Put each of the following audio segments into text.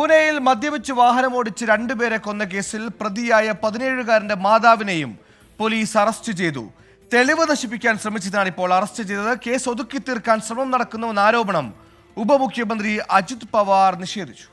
പുനെയിൽ മദ്യപിച്ച് വാഹനമോടിച്ച് രണ്ടുപേരെ കൊന്ന കേസിൽ പ്രതിയായ പതിനേഴുകാരന്റെ മാതാവിനെയും പോലീസ് അറസ്റ്റ് ചെയ്തു. തെളിവ് നശിപ്പിക്കാൻ ശ്രമിച്ചതാണ് ഇപ്പോൾ അറസ്റ്റ് ചെയ്തത്. കേസ് ഒതുക്കി തീർക്കാൻ ശ്രമം നടക്കുന്നുവെന്ന ആരോപണം ഉപമുഖ്യമന്ത്രി അജിത് പവാർ നിഷേധിച്ചു.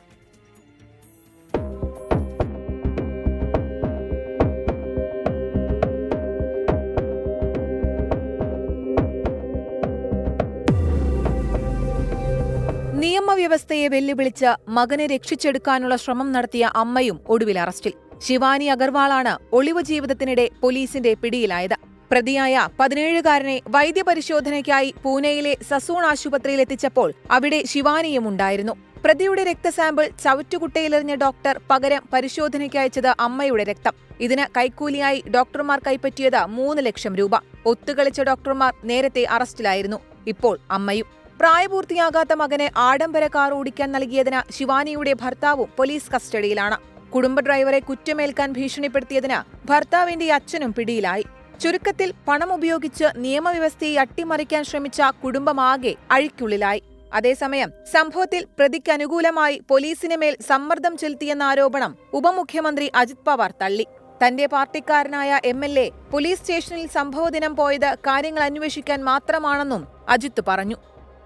നിയമവ്യവസ്ഥയെ വെല്ലുവിളിച്ച് മകനെ രക്ഷിച്ചെടുക്കാനുള്ള ശ്രമം നടത്തിയ അമ്മയും ഒടുവിൽ അറസ്റ്റിൽ. ശിവാനി അഗർവാളാണ് ഒളിവ് ജീവിതത്തിനിടെ പോലീസിന്റെ പിടിയിലായത്. പ്രതിയായ പതിനേഴുകാരനെ വൈദ്യപരിശോധനയ്ക്കായി പൂനെയിലെ സസൂൺ ആശുപത്രിയിൽ എത്തിച്ചപ്പോൾ അവിടെ ശിവാനിയും ഉണ്ടായിരുന്നു. പ്രതിയുടെ രക്തസാമ്പിൾ ചവറ്റുകുട്ടയിലെറിഞ്ഞ ഡോക്ടർ പകരം പരിശോധനയ്ക്ക് അയച്ചത് അമ്മയുടെ രക്തം. ഇതിന് കൈക്കൂലിയായി ഡോക്ടർമാർ കൈപ്പറ്റിയത് മൂന്ന് ലക്ഷം രൂപ. ഒത്തുകളിച്ച ഡോക്ടർമാർ നേരത്തെ അറസ്റ്റിലായിരുന്നു. ഇപ്പോൾ അമ്മയും പ്രായപൂർത്തിയാകാത്ത മകനെ ആഡംബര കാർ ഓടിക്കാൻ നൽകിയതിന് ശിവാനിയുടെ ഭർത്താവും പോലീസ് കസ്റ്റഡിയിലാണ്. കുടുംബ ഡ്രൈവറെ കുറ്റമേൽക്കാൻ ഭീഷണിപ്പെടുത്തിയതിന് ഭർത്താവിന്റെ അച്ഛനും പിടിയിലായി. ചുരുക്കത്തിൽ പണം ഉപയോഗിച്ച് നിയമവ്യവസ്ഥയെ അട്ടിമറിക്കാൻ ശ്രമിച്ച കുടുംബമാകെ അഴിക്കുള്ളിലായി. അതേസമയം സംഭവത്തിൽ പ്രതിക്ക് അനുകൂലമായി പോലീസിന് മേൽ സമ്മർദ്ദം ചെലുത്തിയെന്ന ആരോപണം ഉപമുഖ്യമന്ത്രി അജിത് പവാർ തള്ളി. തന്റെ പാർട്ടിക്കാരനായ എം എൽ എ പോലീസ് സ്റ്റേഷനിൽ സംഭവദിനം പോയത് കാര്യങ്ങൾ അന്വേഷിക്കാൻ മാത്രമാണെന്നും അജിത്ത് പറഞ്ഞു.